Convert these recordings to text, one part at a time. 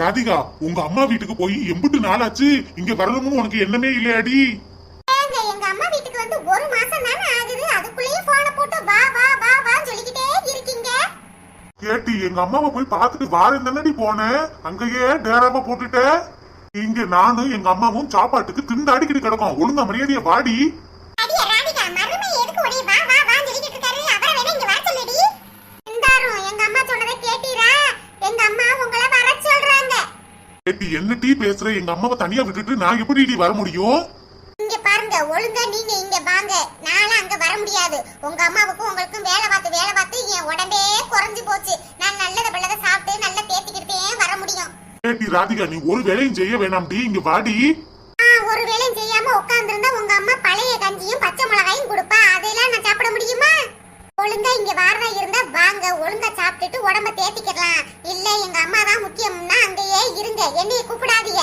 ராதிகா உங்க அம்மா வீட்டுக்கு போய் எம்பிட்டு நாளாச்சு. இங்க வரணும்னு உனக்கு எண்ணமே இல்லையாடி? எங்க அம்மா வீட்டுக்கு வந்து ஒரு மாசம் தானே ஆகுது. அதுக்குள்ளேயே போன போட்டு வா வா வா வான்னு சொல்லிக்கிட்டே இருக்கீங்க. கேட்டி எங்க அம்மாவை போய் பார்த்துட்டு வாரம் தானடி போனேன். அங்கேயே டேராம போட்டுட்ட இங்க நானும் எங்க அம்மாவும் சாப்பாட்டுக்கு திண்டாடிக்கிட்டு கிடக்கோம். ஒழுங்கா மரியாதைய வாடி அடியே ராதிகா மருமை எதுக்கு ஓடி வா வா வான்னு சொல்லிக்கிட்டு இருக்காரு அவரை வேணா இங்க வர சொல்லுடி இந்தாரும் எங்க அம்மா சொன்னதை கேட்டீரா எங்க அம்மா உங்களை வர சொல்றாங்க கேட்டி என்ன டீ பேசுற? எங்க அம்மாவை தனியா விட்டுட்டு நான் எப்படி வர முடியும்? இங்க பாருங்க ஒழுங்கா நீங்க இங்க வாங்க. நானும் அங்க வர முடியாது. உங்க அம்மாவுக்கும் உங்களுக்கும் வேலை பார்த்து வேலை பார்த்து என் உடம்பே குறைஞ்சு போச்சு. நான் நல்லத பிள்ளதை சாப்பிட்டு நல்லா தேத்திக்கிட்டே வர முடியும். கேட்டி ராதிகா நீ ஒரு வேலையும் செய்ய வேணாம்டி இங்க வாடி ஒரு வேலையும் செய்யாம உட்கார்ந்திருந்தா உங்க அம்மா பழைய கஞ்சியும் பச்சை மிளகாயும் கொடுப்பா. அதெல்லாம் நான் சாப்பிட முடியுமா? ஒழுங்கா இங்க வாரதா இருந்தா வாங்க ஒழுங்கா சாப்பிட்டுட்டு உடம்ப தேத்திக்கலாம் இல்ல எங்க அம்மா தான் முக்கியம்னா அங்கேயே இருங்க. என்னைய கூப்பிடாதீங்க.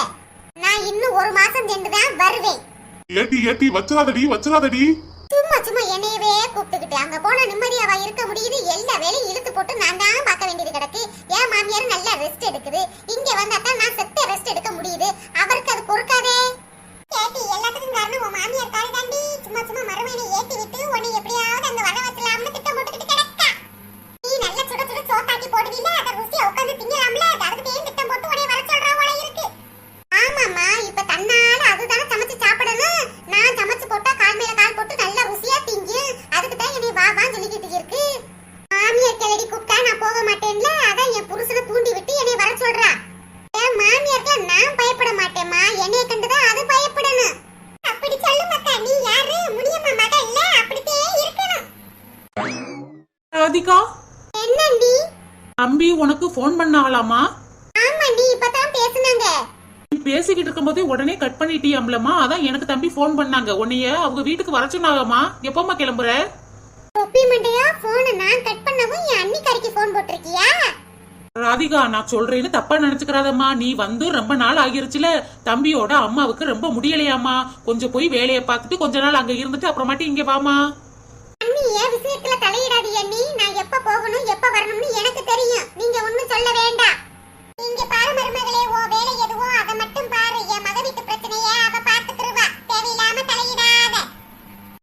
நான் இன்னும் ஒரு மாசம் சென்று தான் வருவேன். ஏட்டி ஏட்டி வச்சிராதடி வச்சிராதடி சும்மா சும்மா என்னையவே கூப்பிட்டுக்கிட்டு. அங்க போன நிம்மதியாவா இருக்க முடியுது? எல்லா வேலையும் இழுத்து போட்டு நான் தான் பார்க்க வேண்டியது கிடக்கு. என் மாமியார் நல்லா ரெஸ்ட் எடுக்குது. இங்க வந்தா தான் நான் செத்த ரெஸ்ட் எடுக்க முடியுது அவருக்கு அது பொறுக்காதே கேட்டி எல்லாத்துக்கும் காரணம் உன் மாமியார் கால் தாண்டி சும்மா சும்மா மறுமையினை ஏத்தி விட்டு உன்னை எப்படியாவது அங்க வர வச்சலாம்னு திட்டம் போட்டுக்கிட்டு கிடக்கா நீ நல்ல சுட சுட சோத்தாக்கி போடுவீல அத ருசியா உட்கார்ந்து திங்கலாம்ல அதுக்கு தேன் திட்டம் போட்டு உன்னை வர சொல்றா போல இருக்கு ஆமாம்மா இப்ப தன்னால அதுதானே சமைச்சு சாப்பிடணும் நான் சமைச்சு போட்டா கால் மேல கால் போட்டு நல்லா ருசியா திங்கும் அதுக்கு தான் என்னை வா வான்னு சொல்லிக்கிட்டு இருக்கு மாமியார் கிளடி கூப்பிட்டா நான் போக மாட்டேன்ல அதான் என் புருஷனை தூண்டி விட்டு என்னை வர சொல்றா என் மாமியாருக்கு நான் பயப்பட மாட்டேம்மா என்னைய கண்டுதான் அது பயப்படணும் அப்படி சொல்லு மக்கா நீ யாரு முடியம்மா மக இல்ல அப்படித்தே இருக்கணும் ராதிகா என்னண்டி தம்பி உனக்கு ஃபோன் பண்ணாங்களாமா ஆமாண்டி இப்பதான் பேசுனாங்க. நீ பேசிக்கிட்டு இருக்கும்போதே உடனே கட் பண்ணிட்டியாம்லம்மா. அதான் எனக்கு தம்பி ஃபோன் பண்ணாங்க. உன்னைய அவங்க வீட்டுக்கு வர சொன்னாங்கம்மா. எப்பமா கிளம்புற? தொப்பி மண்டையா போனை நான் கட் பண்ணவும் என் அன்னிக்காரிக்கு போன் போட்டிருக்கியா? ராதிகா நான் சொல்றேன்னு தப்பா நினைச்சுக்கிறாதம்மா. நீ வந்து ரொம்ப நாள் ஆகிருச்சுல. தம்பியோட அம்மாவுக்கு ரொம்ப முடியலையாம்மா. கொஞ்சம் போய் வேலையை பார்த்துட்டு கொஞ்ச நாள் அங்க இருந்துட்டு அப்புறமாட்டி இங்க வாமா அண்ணி என் விஷயத்துல தலையிடாதீங்க. அண்ணி நான் எப்ப போகணும் எப்ப வரணும்னு எனக்கு தெரியும். நீங்க ஒண்ணும் சொல்ல வேண்டாம். நீங்க பாரு மருமகளே ஓ வேலை எதுவோ அதை மட்டும் பாரு. என் மக வீட்டு பிரச்சனைய அவ பாத்துக்கிருவா தேவையில்லாம தலையிடாத.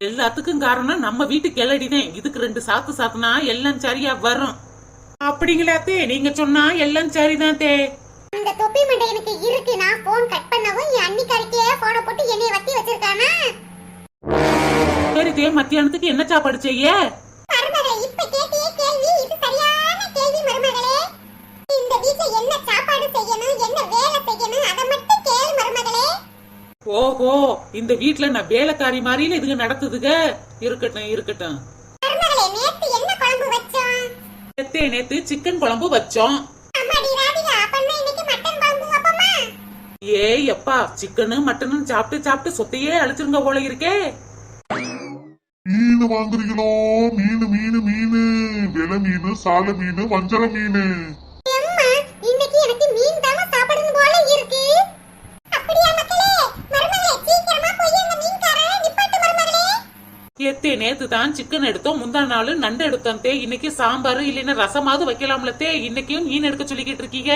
எல்லாத்துக்கும் காரணம் நம்ம வீட்டு கிளடிதான் இதுக்கு ரெண்டு சாத்து சாத்துனா எல்லாம் சரியா வரும். அப்படிங்களாத்தே நீங்க சொன்னா எல்லாம் சரிதான் தே. அந்த தொப்பி மண்டை எனக்கு இருக்கு. நான் போன் கட் பண்ணவும் என் அன்னிக்காரிக்கே போனை போட்டு என்னைய வத்தி வச்சிருக்கானா? சரி தே மத்தியானத்துக்கு என்ன சாப்பாடு செய்ய? ஓஹோ இந்த வீட்ல நான் வேலைக்காரி மாதிரில இதுங்க நடத்துதுக. இருக்கட்டும் இருக்கட்டும். நேத்து நேத்தே சிக்கன் குழம்பு வச்சோம். ஏய் அப்பா சிக்கனு மட்டனும் சாப்பிட்டு சாப்பிட்டு சொத்தையே அழிச்சிருங்க போல இருக்கே. மீன் வாங்குறீங்களோ? மீன் மீன் மீன். வெலை மீன் சால மீன் வஞ்சர மீன். அம்மா இன்னைக்கு எனக்கு மீன் தான சாப்பிடணும் போல இருக்கு. அப்படியா மக்களே? மருமகளே சீக்கிரமா போய் அந்த மீன்காரரை நிப்பாட்டு மருமகளே. ஏத்தே நேத்து தான் சிக்கன் எடுத்தோம். முந்தா நாள் நண்டு எடுத்தோம் தே. இன்னைக்கு சாம்பார் இல்லைன்னா ரசமாவது வைக்கலாம்ல தே. இன்னைக்கும் மீன் எடுக்க சொல்லிக்கிட்டு இருக்கீங்க?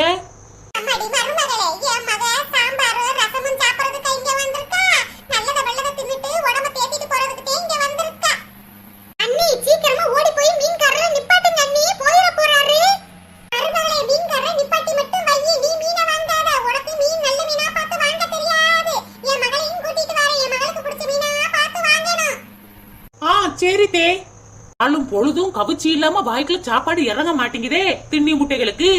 பொழுதும் கவிச்சி இல்லாம வாய்க்குள்ள சாப்பாடு இறங்க மாட்டேங்குதே திண்ணி முட்டைகளுக்கு.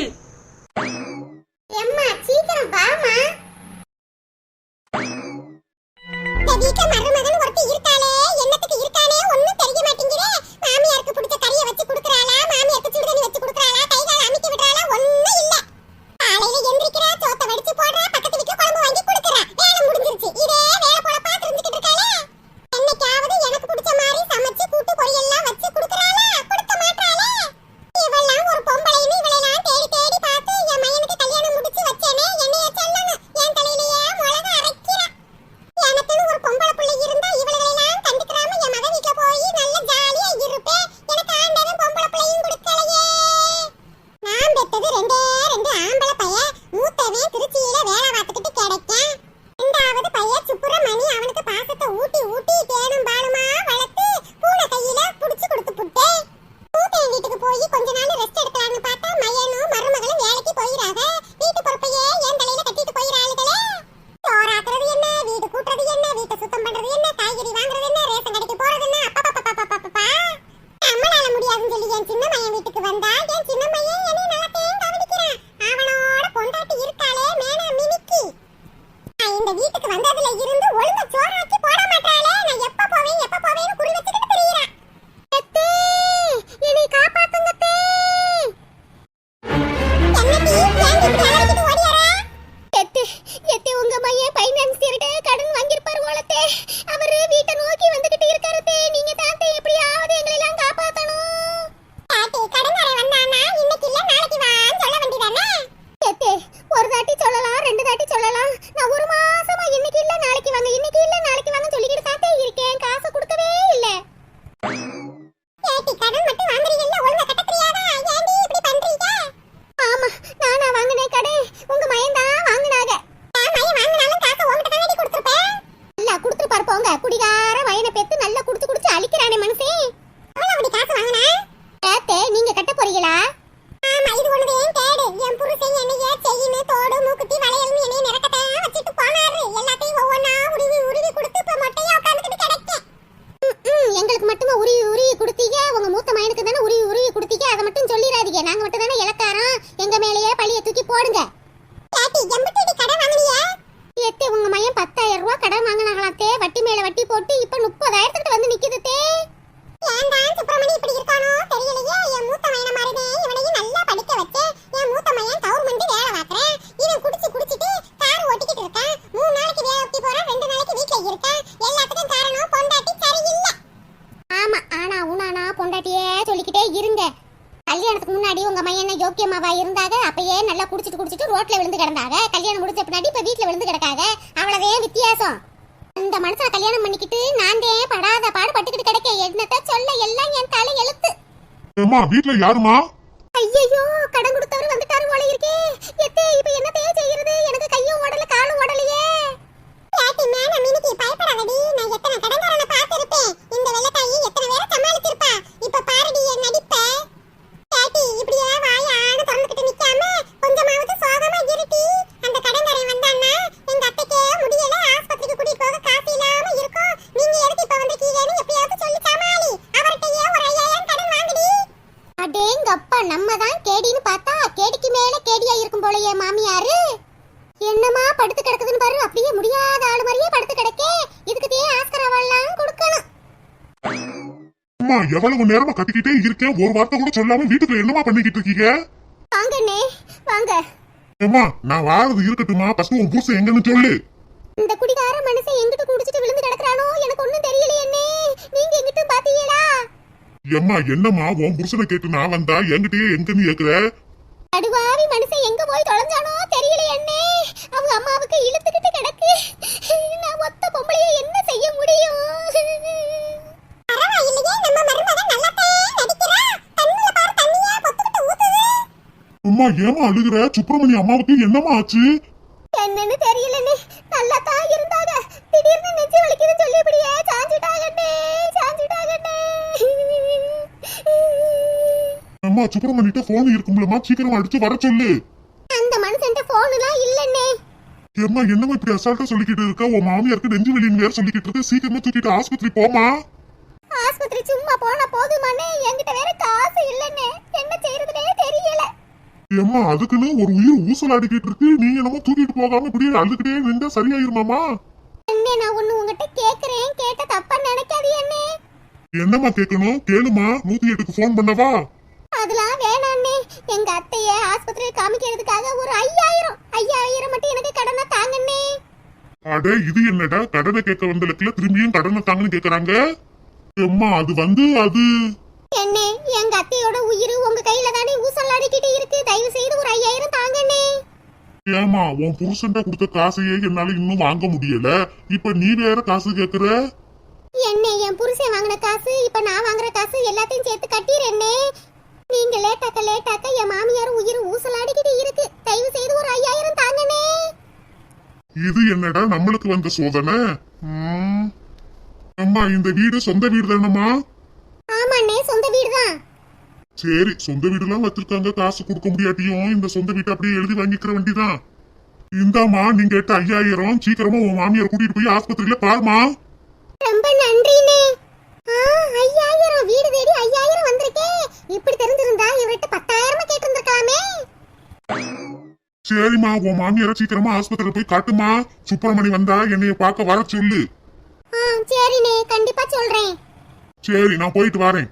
இந்த வீட்டுக்கு வந்ததுல இருந்து ஒழுங்கா சோறாக்கி கதவு மட்டும் வாங்க ஏம்மா வீட்ல யாருமா ஐயோ கடன் கொடுத்தவர் வந்துட்டாரு போல இருக்கே. எத்தே இப்ப என்னத்தே செய்யறது? எனக்கு கையும் ஓடல காலும் ஓடலையே. பாட்டி மேல மினிக்கு பயப்படாதடி. நான் எத்தனை கடன்காரனை பார்த்திருப்பேன். இந்த வெள்ளத்தாயி எத்தனை பேரை சமாளிச்சிருப்பா. இப்ப படுத்து கிடக்குதுன்னு பாரு. அப்படியே முடியாத ஆளு மாதிரியே படுத்து கிடக்கே. இதுக்கு தே ஆஸ்கரவெல்லாம் கொடுக்கணும்? அம்மா எவ்வளவு நேரமா கத்திக்கிட்டே இருக்கேன். ஒரு வார்த்தை கூட சொல்லாம வீட்டுக்குள்ள என்னமா பண்ணிக்கிட்டு இருக்கீங்க? வாங்க அண்ணே வாங்க. ஏம்மா நான் வாரது இருக்கட்டுமா ஃபர்ஸ்ட் உன் புருஷன் எங்கன்னு சொல்லு. இந்த குடிகார மனுஷன் எங்கிட்ட குடிச்சிட்டு விழுந்து கிடக்குறானோ? எனக்கு ஒண்ணும் தெரியலையே அண்ணே. நீங்க எங்கிட்ட பாத்தீங்களா? ஏம்மா என்னம்மா உன் புருஷனை கேட்டு நான் வந்தா என்கிட்டயே எங்கன்னு கேக்குற? அடுவாவி மனுஷன் எங்க போய் தொலைஞ்சானோ தெரியலையே அண்ணே. அவங்க அம்மாவுக்கு இழுத்துக்கிட்டு கிடக்கு. நான் ஒத்த பொம்பளைய என்ன செய்ய முடியும்? அம்மா ஏமா அழுகுற? சுப்பிரமணிய அம்மாவுக்கு என்னம்மா ஆச்சு? என்னன்னு தெரியலண்ணே. நல்லா தான் இருந்தாங்க. திடீர்னு நெஞ்சு வலிக்குதுன்னு சொல்லிபடியே சாஞ்சிட்டாங்கண்ணே சாஞ்சிட்டாங்கண்ணே அம்மா சுப்பிரமணிட்ட போன் இருக்கும்லம்மா சீக்கிரம் அடிச்சு வர சொல்லு. அந்த மனுஷன்ட்ட போனுலாம் இல்லண்ணே. ஏம்மா என்னம்மா இப்படி அசால்ட்டா சொல்லிக்கிட்டு இருக்க? உன் மாமியாருக்கு நெஞ்சு வெளியின் வேற சொல்லிக்கிட்டு இருக்க. சீக்கிரமா தூக்கிட்டு ஆஸ்பத்திரி போமா ஆஸ்பத்திரி சும்மா போனா போதுமாண்ணே. என்கிட்ட வேற காசு இல்லண்ணே. என்ன செய்யறதுனே தெரியல. ஏம்மா அதுக்குன்னு ஒரு உயிர் ஊசலாடிக்கிட்டு இருக்கு. நீ என்னமோ தூக்கிட்டு போகாம இப்படியே அழுதுகிட்டே நின்றா சரியாயிருமாமா அண்ணே நான் ஒண்ணு உங்ககிட்ட கேக்குறேன். கேட்ட தப்பா நினைக்காதீ அண்ணே. என்னம்மா கேட்கணும் கேளுமா நூத்தி எட்டுக்கு போன் பண்ணவா? எங்க அத்தைய ஆஸ்பத்திரியில் காமிக்கிறதுக்காக ஒரு ஐயாயிரம் ஐயாயிரம் மட்டும் எனக்கு கடனா தாங்கண்ணே. அட இது என்னடா? கடனை கேட்க வந்த லெக்கில திரும்பியும் கடனை தாங்கன்னு கேக்குறாங்க? அம்மா அது வந்து அது. என்ன எங்க அத்தையோட உயிர் உங்க கையில தானே ஊசலாடிக்கிட்டு இருக்கு. தயவு செய்து ஒரு ஐயாயிரம் தாங்கண்ணே. ஏமா உன் புருஷன்டா கொடுத்த காசையே என்னால இன்னும் வாங்க முடியல. இப்ப நீ வேற காசு கேக்குற? என்ன என் புருஷன் வாங்கின காசு இப்ப நான் வாங்குற காசு எல்லாத்தையும் சேர்த்து கட்டிடுறேன்னே நீங்க லேட்டாக்க லேட்டாக்க என் மாமியார் உயிர் ஊசலாடிக்கிட்டு இருக்கு. தயவு செய்து ஒரு ஐயாயிரம் தாங்கண்ணே. இது என்னடா நம்மளுக்கு வந்த சோதனை. அம்மா இந்த வீடு சொந்த வீடு தானம்மா? ஆமாண்ணே சொந்த வீடு தான் சரி சொந்த வீடுலாம் வச்சிருக்காங்க. காசு கொடுக்க முடியாட்டியும் இந்த சொந்த வீட்டை அப்படியே எழுதி வாங்கிக்கிற வேண்டிதான். இந்தாம்மா நீங்க கேட்ட ஐயாயிரம். சீக்கிரமா உன் மாமியார் கூட்டிட்டு போய் ஆஸ்பத்திரியில பாருமா ரொம்ப நன்றிண்ணே. ஐயாயிரம் வீடு தேடி ஐயாயிரம் வந்திருக்கே. இப்படி தெரிஞ்சிருந்தா இவர்கிட்ட பத்தாயிரமா கேட்டிருந்திருக்கலாமே. சரிம்மா உன் மாமியார சீக்கிரமா ஆஸ்பத்திரியில போய் காட்டுமா சுப்பிரமணி வந்தா என்னைய பார்க்க வர சொல்லு. ஆ சரிண்ணே கண்டிப்பா சொல்றேன். சரி நான் போயிட்டு வரேன்.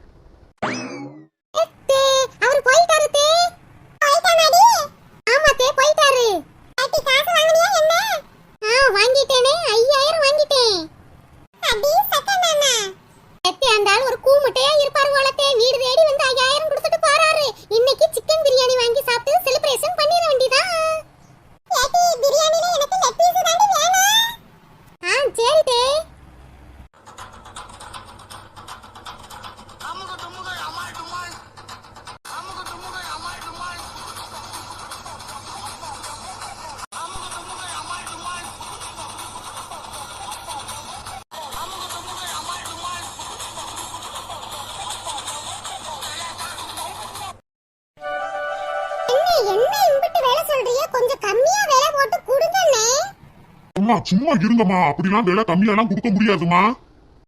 அம்மா சும்மா இருங்கம்மா. அப்படிலாம் விலை கம்மியாலாம் கொடுக்க முடியாதுமா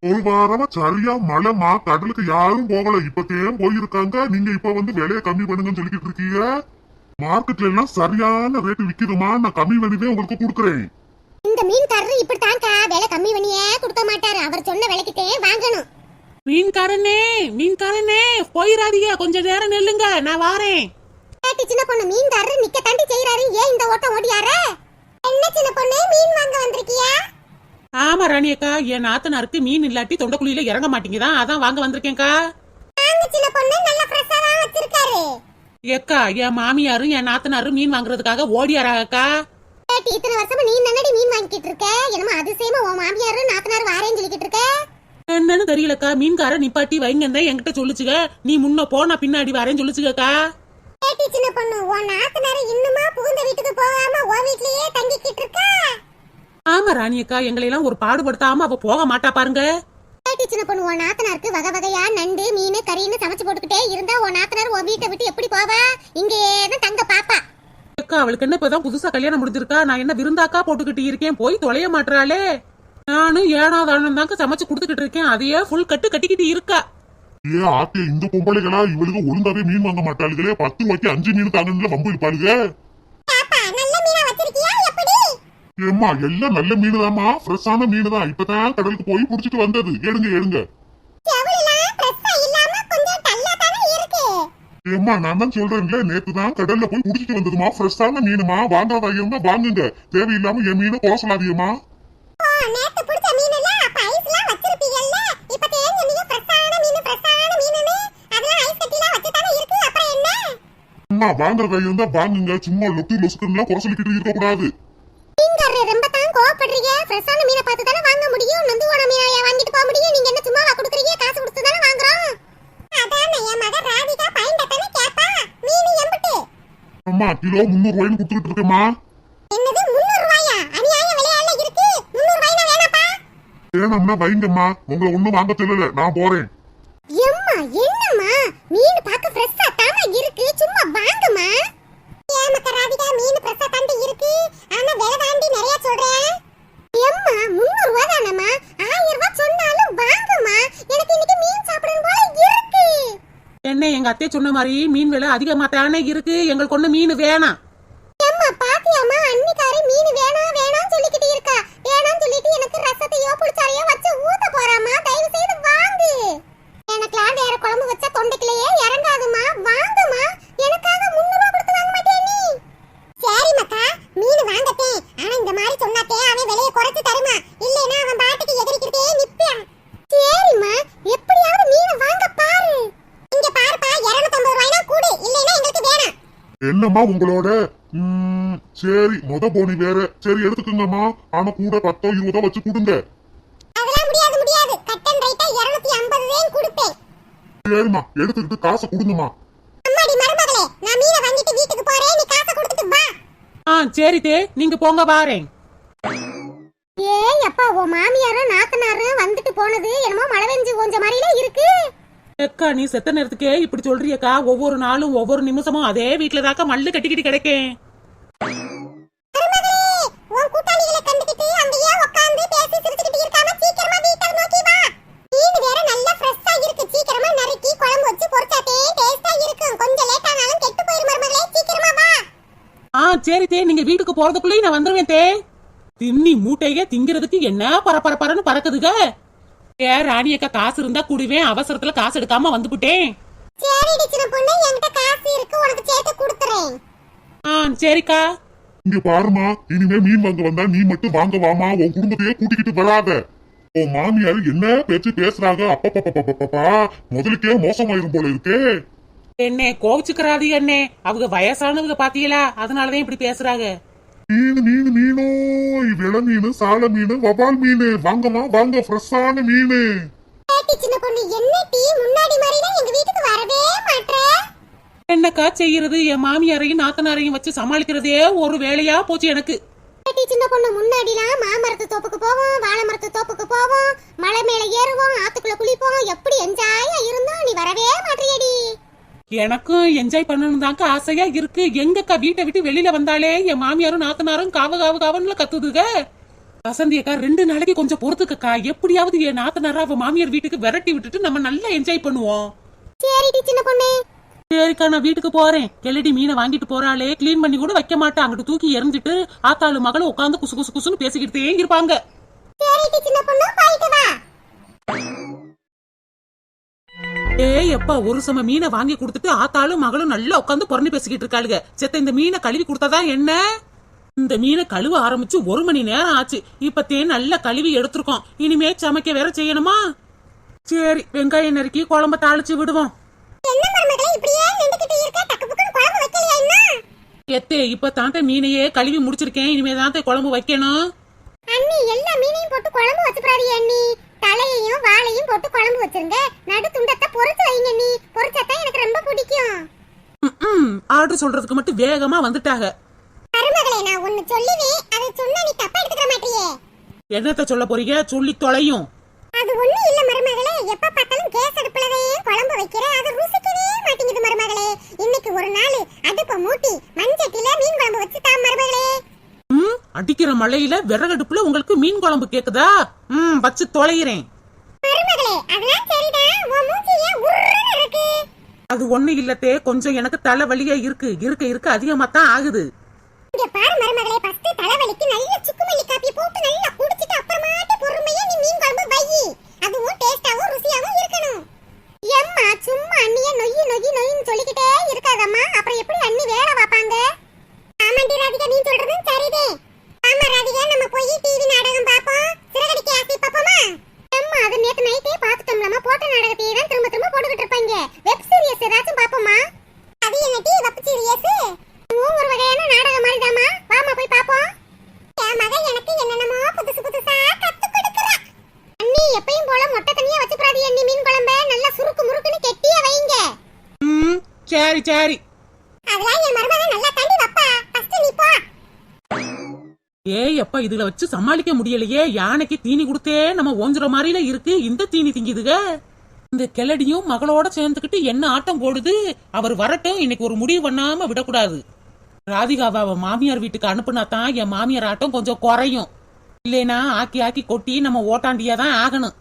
ஒரு வாரமா சரியா மழைமா கடலுக்கு யாரும் போகல. இப்பத்தேன் போயிருக்காங்க. நீங்க இப்ப வந்து விலைய கம்மி பண்ணுங்கன்னு சொல்லிக்கிட்டு இருக்கீங்க. மார்க்கெட்ல எல்லாம் சரியான ரேட்டு விக்குதுமா நான் கம்மி பண்ணிதான் உங்களுக்கு கொடுக்குறேன். இந்த மீன்காரர் இப்படித்தான்க்கா. விலை கம்மி பண்ணியே கொடுக்க மாட்டாரு. அவர் சொன்ன விலைக்குத்தே வாங்கணும். மீன்காரனே மீன்காரனே போயிடாதீங்க கொஞ்ச நேரம் நில்லுங்க. நான் வாரேன். கேட்டி சின்ன பொண்ணு மீன்காரர் நிக்க தாண்டி செய்யறாரு ஏன் இந்த ஓட்டம் ஓடியாரு? என்ன சின்ன பொண்ணு? மீன் வாங்க வந்திருக்கியா? ஆமா ராணி அக்கா என் நாத்தனாருக்கு மீன் இல்லாட்டி தொண்டைக்குழியில இறங்க மாட்டேங்குதான். அதான் வாங்க வந்திருக்கேன்க்கா. வாங்க சின்ன பொண்ணு நல்ல ஃப்ரெஷ்ஷா தான் வச்சிருக்காரு. ஏக்கா என் மாமியாரும் என் நாத்தனாரும் மீன் வாங்குறதுக்காக ஓடியாராக்கா கேட்டி இத்தனை வருஷமா நீ நன்னடி மீன் வாங்கிட்டு இருக்க? என்னமோ அதிசயமா உன் மாமியாரு நாத்தனார் வாரேன்னு சொல்லிக்கிட்டு இருக்க? என்னன்னு தெரியலக்கா மீன்கார நிப்பாட்டி வைங்க என்கிட்ட சொல்லுச்சுங்க நீ முன்ன போ நான் பின்னாடி வரேன்னு சொல்லுச்சுக்கா கேட்டி சின்ன பொண்ணு உன் நாத்தனார் இன்னுமா புகுந்த வீட்டுக்கு போகாம உன் வீட்லயே ஆமா ராணி அக்கா எங்களை எல்லாம் ஒரு பாடுபடுத்தாம அவ போக மாட்டா பாருங்க. சின்ன பொண்ணு உன் நாத்தனாருக்கு வகை வகையா நண்டு மீன் கறின்னு சமைச்சு போட்டுக்கிட்டே இருந்தா உன் நாத்தனார் உன் வீட்டை விட்டு எப்படி போவா? இங்கேயே தான் தங்க பாப்பா. அக்கா அவளுக்கு என்ன இப்பதான் புதுசா கல்யாணம் முடிஞ்சிருக்கா? நான் என்ன விருந்தாக்கா போட்டுக்கிட்டு இருக்கேன்? போய் தொலைய மாட்டாளே நானும் ஏனாதானம் தாங்க சமைச்சு கொடுத்துக்கிட்டு இருக்கேன். அதையே ஃபுல் கட்டு கட்டிக்கிட்டு இருக்கா. ஏ ஆத்திய இந்த பொம்பளைகளா இவளுக்கு ஒழுங்காவே மீன் வாங்க மாட்டாளுகளே. பத்து ரூபாய்க்கு அஞ்சு மீன் தாங்கன்னு வம்பு இருப்பாளுங்க ஏம்மா எல்லாம் நல்ல மீன் தான்மா ஃப்ரெஷ்ஷான மீன் தான் இப்பதான் கடலுக்கு போய் புடிச்சிட்டு வந்தது. எடுங்க எடுங்க. ஏம்மா நான் தான் சொல்றேன்ல நேத்து தான் கடல்ல போய் புடிச்சிட்டு வந்ததுமா. ஃப்ரெஷ்ஷான மீனுமா? வாங்காத இருந்தா வாங்குங்க. தேவையில்லாம என் மீனை என்ன? அம்மா வாங்குறதா இருந்தா வாங்குங்க. சும்மா லொட்டு லொசுக்குன்னு குறை சொல்லிக்கிட்டு இருக்க கூடாது மீன்காரர் ரொம்ப தான் கோவப்படுறீங்க. ஃப்ரெஷ்ஷான மீனை பார்த்து தானே வாங்க முடியும்? நொந்து போன மீனை வாங்கிட்டு போக முடியும்? நீங்க என்ன சும்மாவா கொடுக்குறீங்க? காசு கொடுத்து தானே வாங்குறோம். அதான் என் மக ராதிகா பையன் தானே கேப்பா மீன் எம்பிட்டு. அம்மா கிலோ முந்நூறு ரூபாய்னு கொடுத்துட்டு இருக்கேம்மா. என்னது முந்நூறு ரூபாயா? அநியாய விலையால இருக்கு. முந்நூறு ரூபாய்னா வேணாப்பா. வேணும்னா வைங்கம்மா. உங்களை ஒண்ணும் வாங்க சொல்லல. நான் போறேன். எம்மா என்னம்மா? மீன் பார்க்க ஃப்ரெஷ்ஷா தானே இருக்கு? சும்மா வாங்கம்மா. ராதிகா மீன் ஃப்ரெஷ்ஷா தாண்டி இருக்கு. ஆனா விலை தாண்டி நிறைய சொல்றேன். எம்மா முந்நூறு ரூபா தானம்மா? ஆயிரம் ரூபாய் சொன்னாலும் வாங்கம்மா. எனக்கு இன்னைக்கு மீன் சாப்பிடணும் போல இருக்கு. என்ன எங்க அத்தை சொன்ன மாதிரி மீன் விலை அதிகமா தானே இருக்கு? எங்களுக்கு ஒண்ணு மீன் வேணாம். எம்மா பாத்தியாம்மா அன்னிக்காரி மீன் வேணாம் வேணாம் சொல்லிக்கிட்டு இருக்கா. வேணாம் சொல்லிட்டு எனக்கு ரசத்தையோ புளிச்சாரையோ வச்சு ஊத்த போறாமா தயவு செய்து வாங்கு. எனக்குலாம் வேற குழம்பு வச்சா தொண்டைக்குள்ளேயே இறங்காதுமா வாங்குமா எனக்காக முன்னூறு கொடுத்து வாங்க மாட்டே நீ சரி மக்கா மீன் வாங்கத்தேன் ஆனா இந்த மாதிரி சொன்னாத்தே அவன் விலையை குறைச்சு தருமா இல்லைன்னா அவன் பாட்டுக்கு எதிரிக்கிட்டே நிப்பான் சரிம்மா எப்படியாவது மீனை வாங்க பாரு இங்க பாருப்பா 250 ரூபாய்னா கூடு இல்லைன்னா எங்களுக்கு வேணாம் என்னம்மா உங்களோட? ம், சரி மொத போனி வேற. சரி எடுத்துக்கோங்கம்மா. ஆனா கூட பத்தோ இருபதோ வச்சு கொடுங்க. அதெல்லாம் முடியாது முடியாது. கட்டன் ரைட்டா 250 ரேன் கொடுப்பேன். சரிம்மா எடுத்துக்கிட்டு காசை கொடுங்கம்மா. அம்மாடி மருமகளே நான் மீனை வாங்கிட்டு வீட்டுக்கு போறேன். நீ காசை கொடுத்துட்டு வா. ஆ சரி தே நீங்க போங்க வாரேன். ஏய் அப்பா உன் மாமியாரும் நாத்தனாரும் வந்துட்டு போனது என்னமோ மழை பெஞ்சு கொஞ்சம் மாதிரில இருக்கு. அக்கா நீ செத்த நேரத்துக்கே இப்படி சொல்றியக்கா. ஒவ்வொரு நாளும் ஒவ்வொரு நிமிஷமும் அதே வீட்டுல தாக்கா மல்லு கட்டிக்கிட்டு கிடைக்கேன். ஆ சரி தே நீங்க வீட்டுக்கு போறதுக்குள்ளேயும் நான் வந்துருவேன் தே. தின்னி மூட்டைய திங்கிறதுக்கு என்ன பரபரப்பரன்னு பறக்குதுக? ஏ ராணி அக்கா காசு இருந்தா கூடுவேன். அவசரத்துல காசு எடுக்காம வந்துவிட்டேன் சரிடி சின்ன பொண்ணு என்கிட்ட காசு இருக்கு உனக்கு சேர்த்து கொடுத்துறேன். ஆ சரிக்கா. இங்க பாருமா இனிமே மீன் வாங்க வந்தா நீ மட்டும் வாங்க வாமா உன் குடும்பத்தையே கூட்டிக்கிட்டு வராத. உன் மாமியார் என்ன பேச்சு பேசுறாங்க? அப்பப்பப்பப்பப்பா முதலுக்கே மோசமாயிரும் போல இருக்கே. என்ன கோவிச்சுக்கிறாது அண்ணே அவங்க வயசானவங்க பாத்தீங்களா? அதனாலதான் இப்படி பேசுறாங்க. மீன் மீன் மீனோ. விள மீன் சால மீன் வவால் மீன். வாங்கம்மா வாங்க ஃப்ரெஷ்ஷான மீன். சின்ன பொண்ணு என்ன டீ? முன்னாடி மாதிரிலாம் எங்க வீட்டுக்கு வரவே மாட்ற. என்னக்கா செய்யறது? என் மாமியாரையும் நாத்தனாரையும் வச்சு சமாளிக்கிறதே ஒரு வேலையா போச்சு எனக்கு. சின்ன பொண்ணு முன்னாடிலாம் மாமரத்து தோப்புக்கு போவோம் வாழை மரத்து தோப்புக்கு போவோம் மலை மேல ஏறுவோம் ஆத்துக்குள்ள குளிப்போம். எப்படி என்ஜாயா இருந்தோம் நீ வரவே மாட்டியடி எனக்கும் என்ஜாய் பண்ணணும் தாங்க ஆசையா இருக்கு. எங்கக்கா வீட்டை விட்டு வெளியில வந்தாலே என் மாமியாரும் நாத்தனாரும் காவு காவு காவன்ல கத்துதுக. வசந்தி அக்கா ரெண்டு நாளைக்கு கொஞ்சம் பொறுத்துக்கக்கா. எப்படியாவது என் நாத்தனாரா அவ மாமியார் வீட்டுக்கு விரட்டி விட்டுட்டு நம்ம நல்லா என்ஜாய் பண்ணுவோம். சரிக்கா நான் வீட்டுக்கு போறேன். கிளடி மீனை வாங்கிட்டு போறாளே. க்ளீன் பண்ணி கூட வைக்க மாட்டேன் அங்கிட்டு தூக்கி எறிஞ்சிட்டு ஆத்தாளு மகளும் உட்காந்து குசு குசு குசுன்னு பேசிக்கிட்டே இருப்பாங்க. ஏய் எப்பா ஒரு சம மீனை வாங்கி கொடுத்துட்டு ஆத்தாளும் மகளும் நல்லா உட்காந்து புறணி பேசிக்கிட்டு இருக்காளுங்க செத்த இந்த மீனை கழுவி கொடுத்ததா என்ன? இந்த மீனை கழுவ ஆரம்பிச்சு ஒரு மணி நேரம் ஆச்சு. இப்பத்தே நல்லா கழுவி எடுத்திருக்கோம். இனிமே சமைக்க வேற செய்யணுமா? சரி வெங்காயம் நறுக்கி குழம்ப தாளிச்சு விடுவோம். எத்தே இப்ப தாண்ட மீனையே கழுவி முடிச்சிருக்கேன். இனிமே தான் குழம்பு வைக்கணும். அண்ணி எல்லா மீனையும் போட்டு குழம்பு வச்சுப்படாதீ அண்ணி. தலையையும் வாழையும் போட்டு குழம்பு வச்சிருங்க. நடு துண்டத்தை பொரிச்சு வைங்க அண்ணி பொரிச்சாதான் எனக்கு ரொம்ப பிடிக்கும். ஆர்டர் சொல்றதுக்கு மட்டும் வேகமா வந்துட்டாங்க. மருமகளே நான் ஒன்னு சொல்லுவேன். அதை சொன்னா நீ தப்பா எடுத்துக்க மாட்டியே. என்னத்த சொல்ல போறீங்க? சொல்லி தொலையும். அது ஒண்ணு இல்ல மருமகளே. எப்ப பார்த்தாலும் கேஸ் அடுப்புலதான் குழம்பு வைக்கிற அது ருசிக்கவே மாட்டேங்குது மருமகளே. இன்னைக்கு ஒரு நாள் அடுப்ப மூட்டி மஞ்சட்டில மீன் குழம்பு வச்சு தா மருமகளே. ம்? அடிக்கிற மழையில விறகடுப்புல உங்களுக்கு மீன் குழம்பு கேக்குதா? வச்சு தொலைகிறேன். அது ஒண்ணு இல்லத்தே கொஞ்சம் எனக்கு தலை வலியா இருக்கு. இருக்க இருக்க அதிகமா தான் ஆகுது. நீ சொல்றதும் சரிதே ஆமா ராதிகா நம்ம போய் டிவி நாடகம் பாப்போம் சிறகடிக்க ஆசை பாப்போமா அம்மா அது நேத்து நைட்டே பாத்துட்டோம்லமா போட்ட நாடகத்தையே தான் திரும்ப திரும்ப போட்டுக்கிட்டு இருப்பாங்க. வெப் சீரிஸ் ஏதாச்சும் பாப்போமா அது என்ன டி வெப் சீரிஸ் ஒரு வகையான நாடகம் மாதிரிதாம்மா. வாமா போய் பாப்போம் என் மகன் எனக்கு என்னென்னமோ புதுசு புதுசா கத்து கொடுக்குறா. அண்ணி எப்பயும் போல மொட்டை தனியா வச்சுப்படாது அண்ணி. மீன் குழம்ப நல்லா சுருக்கு முறுக்குன்னு கெட்டியா வைங்க. ம் சரி சரி அதெல்லாம் என் மருமகன் நல்லா தாண்டி வப்பா ஃபர்ஸ்ட் நீ போ ஏய் அப்பா இதுல வச்சு சமாளிக்க முடியலையே யானைக்கு தீனி கொடுத்தே நம்ம ஓஞ்சுற மாதிரில இருக்கு இந்த தீனி திங்குதுக? இந்த கிளடியும் மகளோட சேர்ந்துக்கிட்டு என்ன ஆட்டம் போடுது? அவர் வரட்டும் இன்னைக்கு ஒரு முடிவு பண்ணாம விடக்கூடாது. ராதிகாவை மாமியார் வீட்டுக்கு அனுப்புனா தான் என் மாமியார் ஆட்டம் கொஞ்சம் குறையும். இல்லைனா ஆக்கி ஆக்கி கொட்டி நம்ம ஓட்டாண்டியா தான் ஆகணும்.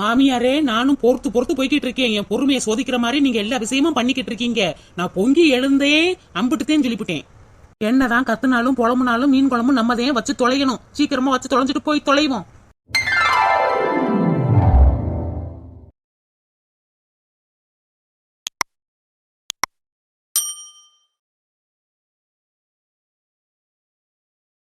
மாமியாரே நானும் பொறுத்து பொறுத்து போய்கிட்டு இருக்கேன். என் பொறுமையை சோதிக்கிற மாதிரி நீங்க எல்லா விஷயமும் பண்ணிக்கிட்டு இருக்கீங்க. நான் பொங்கி எழுந்தே அம்பிட்டுத்தேன்னு சொல்லிவிட்டேன். என்னதான் கத்துனாலும் புலம்புனாலும் மீன் குழம்பு நம்மதையும் வச்சு தொலையணும். சீக்கிரமா வச்சு தொலைஞ்சிட்டு போய் தொலைவோம்.